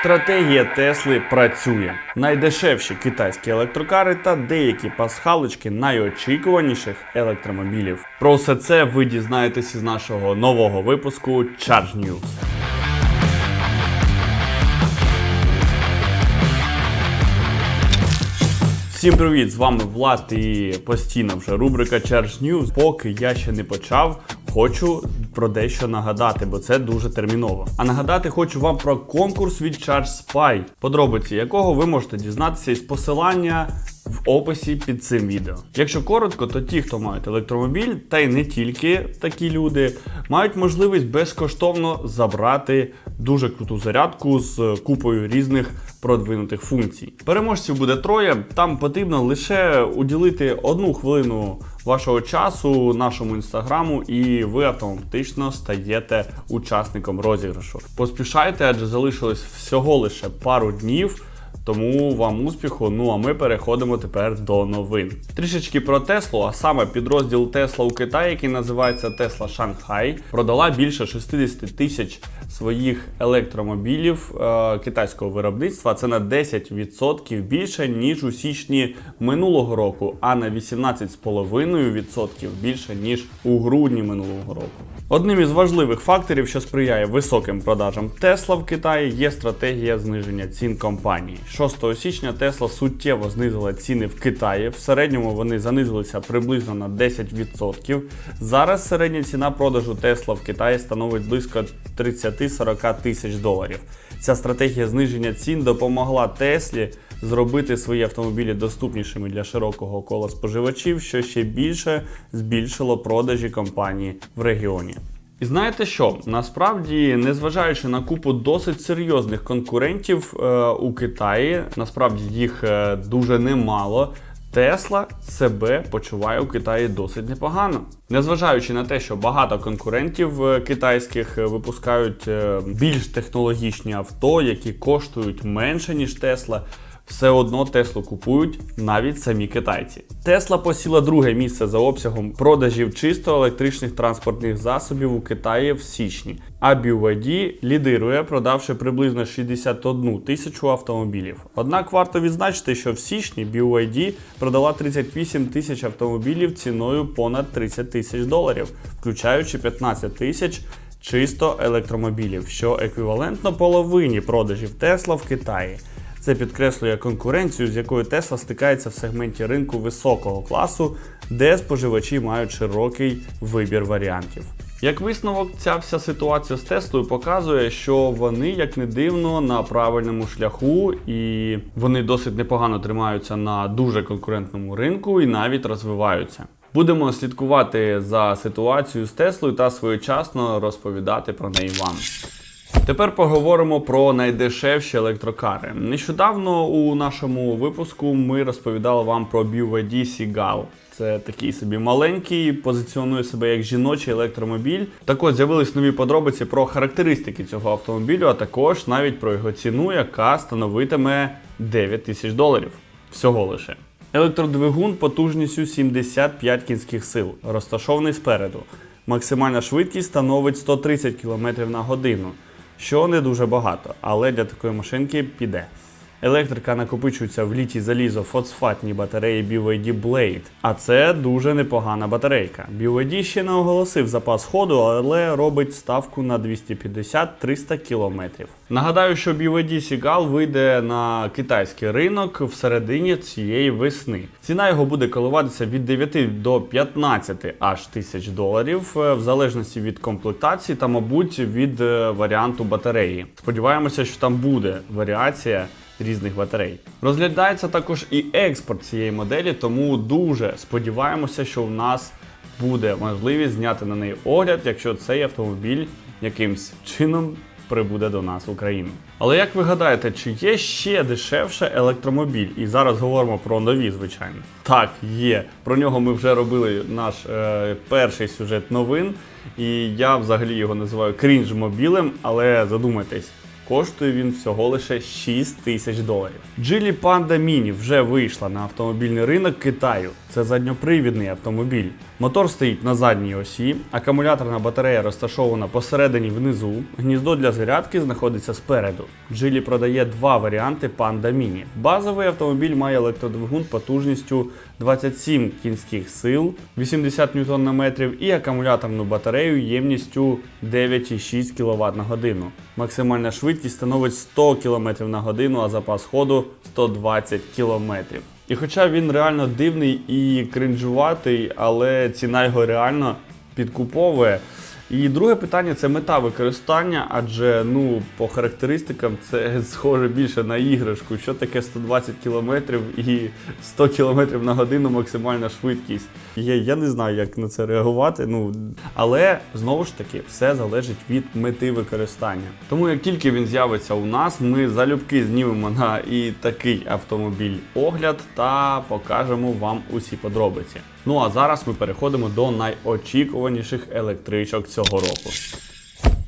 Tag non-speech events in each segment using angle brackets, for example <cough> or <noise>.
Стратегія Тесли працює. Найдешевші китайські електрокари та деякі пасхалочки найочікуваніших електромобілів. Про все це ви дізнаєтесь із нашого нового випуску Charge News. Всім привіт! З вами Влад і постійно вже рубрика Charge News. Поки я ще не почав, хочу про дещо нагадати, бо це дуже терміново. А нагадати хочу вам про конкурс від Charge Spy, подробиці якого ви можете дізнатися із посилання в описі під цим відео. Якщо коротко, то ті, хто мають електромобіль, та й не тільки такі люди, мають можливість безкоштовно забрати дуже круту зарядку з купою різних продвинутих функцій. Переможців буде троє. Там потрібно лише уділити одну хвилину вашого часу нашому інстаграму, і ви автоматично стаєте учасником розіграшу. Поспішайте, адже залишилось всього лише пару днів. Тому вам успіху. Ну а ми переходимо тепер до новин. Трішечки про Теслу, а саме підрозділ Тесла у Китаї, який називається Тесла Шанхай, продала більше 60 тисяч своїх електромобілів е, китайського виробництва. Це на 10% більше ніж у січні минулого року, а на 18,5% більше ніж у грудні минулого року. Одним із важливих факторів, що сприяє високим продажам Тесла в Китаї, є стратегія зниження цін компанії. 6 січня Тесла суттєво знизила ціни в Китаї. В середньому вони занизилися приблизно на 10%. Зараз середня ціна продажу Тесла в Китаї становить близько 30-40 тисяч доларів. Ця стратегія зниження цін допомогла Теслі зробити свої автомобілі доступнішими для широкого кола споживачів, що ще більше збільшило продажі компанії в регіоні. І знаєте що? Насправді, незважаючи на купу досить серйозних конкурентів е, у Китаї, насправді їх е, дуже немало. Тесла себе почуває у Китаї досить непогано. Незважаючи на те, що багато конкурентів е, китайських е, випускають е, більш технологічні авто, які коштують менше ніж Тесла. Все одно Теслу купують навіть самі китайці. Тесла посіла друге місце за обсягом продажів чисто електричних транспортних засобів у Китаї в січні. А BYD лідирує, продавши приблизно 61 тисячу автомобілів. Однак варто відзначити, що в січні BYD продала 38 тисяч автомобілів ціною понад 30 тисяч доларів, включаючи 15 тисяч чисто електромобілів, що еквівалентно половині продажів Тесла в Китаї. Це підкреслює конкуренцію, з якою Tesla стикається в сегменті ринку високого класу, де споживачі мають широкий вибір варіантів. Як висновок, ця вся ситуація з Теслою показує, що вони, як не дивно, на правильному шляху, і вони досить непогано тримаються на дуже конкурентному ринку і навіть розвиваються. Будемо слідкувати за ситуацією з Теслою та своєчасно розповідати про неї вам. Тепер поговоримо про найдешевші електрокари. Нещодавно у нашому випуску ми розповідали вам про BYD Seagull. Це такий собі маленький, позиціонує себе як жіночий електромобіль. Так от з'явились нові подробиці про характеристики цього автомобілю, а також навіть про його ціну, яка становитиме 9 тисяч доларів. Всього лише. Електродвигун потужністю 75 кінських сил, розташований спереду. Максимальна швидкість становить 130 км на годину що не дуже багато, але для такої машинки піде. Електрика накопичується в літій залізо фосфатній батареї BYD Blade, а це дуже непогана батарейка. BYD ще не оголосив запас ходу, але робить ставку на 250-300 км. Нагадаю, що BYD Seagull вийде на китайський ринок в середині цієї весни. Ціна його буде коливатися від 9 до 15 аж тисяч доларів, е, в залежності від комплектації та, мабуть, від е, варіанту батареї. Сподіваємося, що там буде варіація різних батарей. Розглядається також і експорт цієї моделі, тому дуже сподіваємося, що в нас буде можливість зняти на неї огляд, якщо цей автомобіль якимсь чином прибуде до нас в Україну. Але як ви гадаєте, чи є ще дешевше електромобіль? І зараз говоримо про нові, звичайно. Так, є. Про нього ми вже робили наш е, перший сюжет новин, і я взагалі його називаю крінж-мобілем, але задумайтесь. Коштує він всього лише 6 тисяч доларів. Geely Panda Mini вже вийшла на автомобільний ринок Китаю. Це задньопривідний автомобіль. Мотор стоїть на задній осі, акумуляторна батарея розташована посередині внизу, гніздо для зарядки знаходиться спереду. Джилі продає два варіанти Panda Mini. Базовий автомобіль має електродвигун потужністю 27 кінських сил, 80 Нм і акумуляторну батарею ємністю 9,6 кВт на годину. Максимальна швидкість становить 100 км на годину, а запас ходу 120 км. І хоча він реально дивний і кринжуватий, але ціна його реально підкуповує. І друге питання це мета використання, адже ну по характеристикам це <laughs> схоже більше на іграшку. Що таке 120 км і 100 км на годину максимальна швидкість. Я, я не знаю, як на це реагувати. Ну але знову ж таки все залежить від мети використання. Тому як тільки він з'явиться у нас, ми залюбки знімемо на і такий автомобіль огляд та покажемо вам усі подробиці. Ну а зараз ми переходимо до найочікуваніших електричок цього року.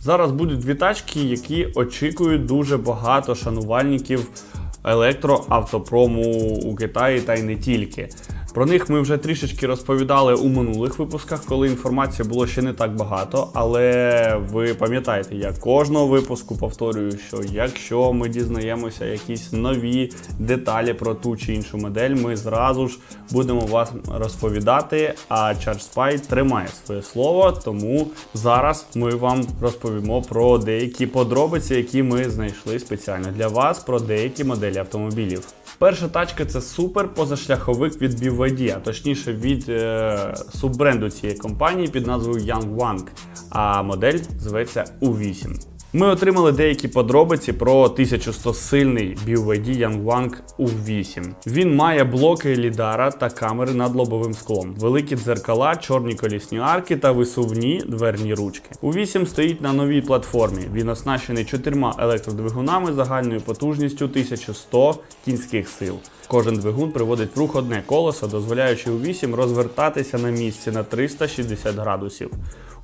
Зараз будуть дві тачки, які очікують дуже багато шанувальників електроавтопрому у Китаї та й не тільки. Про них ми вже трішечки розповідали у минулих випусках, коли інформації було ще не так багато. Але ви пам'ятаєте, я кожного випуску повторюю, що якщо ми дізнаємося якісь нові деталі про ту чи іншу модель, ми зразу ж будемо вас розповідати. А Charge Spy тримає своє слово, тому зараз ми вам розповімо про деякі подробиці, які ми знайшли спеціально для вас, про деякі моделі автомобілів. Перша тачка це супер позашляховик від BYD, а точніше від е, суббренду цієї компанії під назвою Yangwang, а модель зветься U8. Ми отримали деякі подробиці про 1100 сильний BYD Yangwang U8. Він має блоки лідара та камери над лобовим склом, великі дзеркала, чорні колісні арки та висувні дверні ручки. U8 стоїть на новій платформі. Він оснащений чотирма електродвигунами загальною потужністю 1100 кінських сил. Кожен двигун приводить в рух одне колесо, дозволяючи U8 розвертатися на місці на 360 градусів.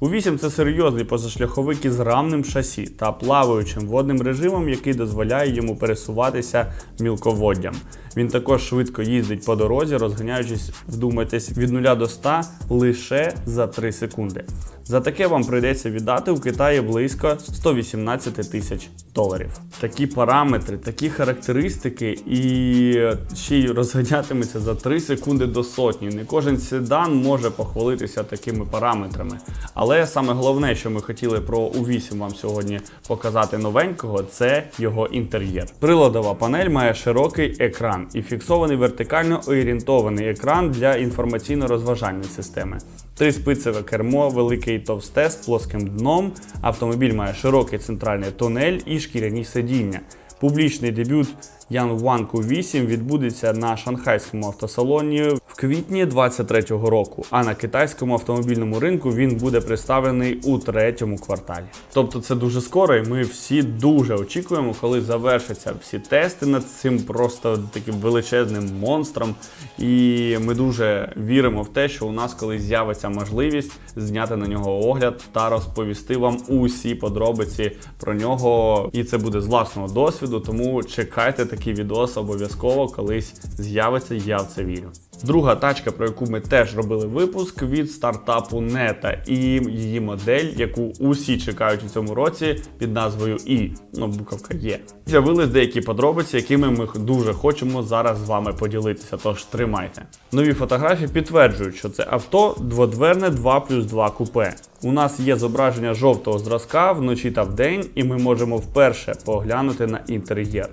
У-8 це серйозний позашляховик із рамним шасі та плаваючим водним режимом, який дозволяє йому пересуватися мілководдям. Він також швидко їздить по дорозі, розганяючись, вдумайтесь, від 0 до 100 лише за 3 секунди. За таке вам прийдеться віддати у Китаї близько 118 тисяч доларів. Такі параметри, такі характеристики, і ще й розганятиметься за 3 секунди до сотні. Не кожен седан може похвалитися такими параметрами. Але саме головне, що ми хотіли про U8 вам сьогодні показати новенького, це його інтер'єр. Приладова панель має широкий екран і фіксований вертикально орієнтований екран для інформаційно-розважальної системи. Триспицеве кермо, велике товсте з плоским дном. Автомобіль має широкий центральний тунель і шкіряні сидіння. Публічний дебют Ян Ванку 8 відбудеться на шанхайському автосалоні в квітні 2023 року. А на китайському автомобільному ринку він буде представлений у третьому кварталі. Тобто це дуже скоро, і ми всі дуже очікуємо, коли завершаться всі тести над цим просто таким величезним монстром. І ми дуже віримо в те, що у нас колись з'явиться можливість зняти на нього огляд та розповісти вам усі подробиці про нього. І це буде з власного досвіду, тому чекайте такий відос обов'язково колись з'явиться, я в це вірю. Друга тачка, про яку ми теж робили випуск від стартапу Нета і її модель, яку усі чекають у цьому році під назвою І. Ну, буковка є. З'явились деякі подробиці, якими ми дуже хочемо зараз з вами поділитися. Тож тримайте. Нові фотографії підтверджують, що це авто дводверне 2 плюс 2 купе. У нас є зображення жовтого зразка вночі та вдень, і ми можемо вперше поглянути на інтер'єр.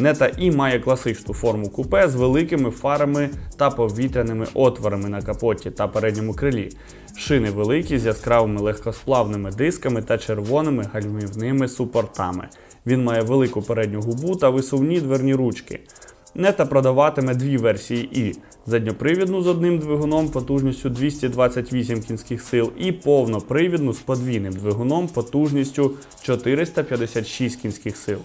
Нета І має класичну форму купе з великими фарами та повітряними отворами на капоті та передньому крилі. Шини великі з яскравими легкосплавними дисками та червоними гальмівними супортами. Він має велику передню губу та висувні дверні ручки. Нета продаватиме дві версії І: задньопривідну з одним двигуном потужністю 228 кінських сил і повнопривідну з подвійним двигуном потужністю 456 кінських сил.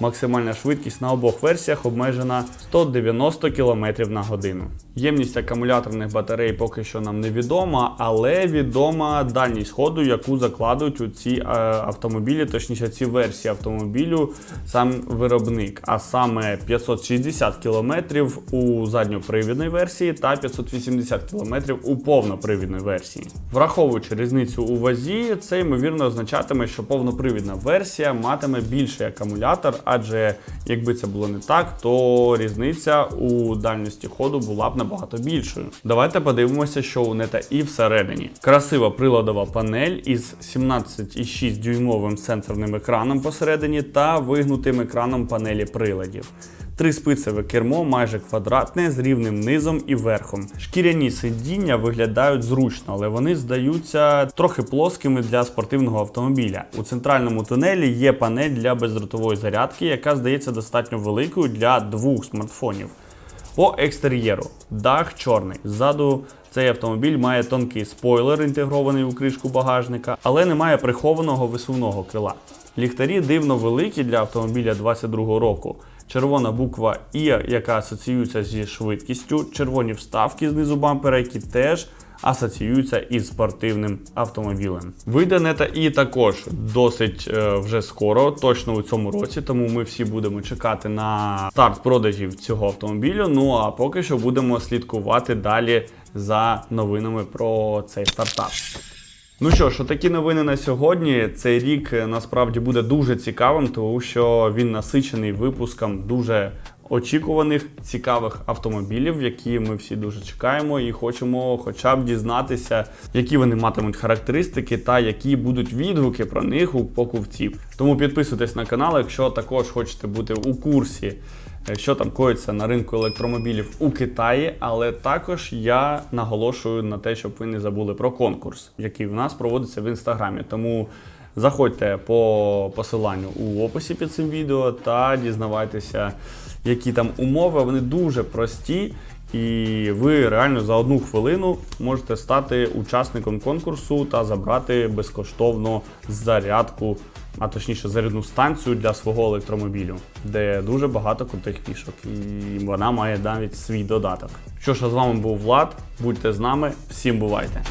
Максимальна швидкість на обох версіях обмежена 190 км на годину. Ємність акумуляторних батарей поки що нам невідома, але відома дальність ходу, яку закладуть у ці е, автомобілі, точніше ці версії автомобілю, сам виробник, а саме 560 км у задньопривідної версії та 580 км у повнопривідної версії. Враховуючи різницю у вазі, це ймовірно означатиме, що повнопривідна версія матиме більший акумулятор, адже якби це було не так, то різниця у дальності ходу була б набагато більшою. Давайте подивимося, що у Нета І всередині. Красива приладова панель із 17,6 дюймовим сенсорним екраном посередині та вигнутим екраном панелі приладів. Триспицеве кермо майже квадратне з рівним низом і верхом. Шкіряні сидіння виглядають зручно, але вони здаються трохи плоскими для спортивного автомобіля. У центральному тунелі є панель для бездротової зарядки, яка здається достатньо великою для двох смартфонів. По екстер'єру дах чорний. Ззаду цей автомобіль має тонкий спойлер, інтегрований у кришку багажника, але не має прихованого висувного крила. Ліхтарі дивно великі для автомобіля 22 року. Червона буква І, яка асоціюється зі швидкістю, червоні вставки знизу бампера, які теж асоціюються із спортивним автомобілем. Вийде нета І також досить е, вже скоро, точно у цьому році, тому ми всі будемо чекати на старт продажів цього автомобілю. Ну а поки що будемо слідкувати далі за новинами про цей стартап. Ну що ж, такі новини на сьогодні. Цей рік е, насправді буде дуже цікавим, тому що він насичений випуском дуже очікуваних цікавих автомобілів, які ми всі дуже чекаємо, і хочемо хоча б дізнатися, які вони матимуть характеристики та які будуть відгуки про них у покупців. Тому підписуйтесь на канал, якщо також хочете бути у курсі. Що там коїться на ринку електромобілів у Китаї, але також я наголошую на те, щоб ви не забули про конкурс, який в нас проводиться в інстаграмі. Тому заходьте по посиланню у описі під цим відео та дізнавайтеся, які там умови. Вони дуже прості, і ви реально за одну хвилину можете стати учасником конкурсу та забрати безкоштовно зарядку, а точніше зарядну станцію для свого електромобілю, де дуже багато крутих фішок, і вона має навіть свій додаток. Що ж, з вами був Влад. Будьте з нами, всім бувайте!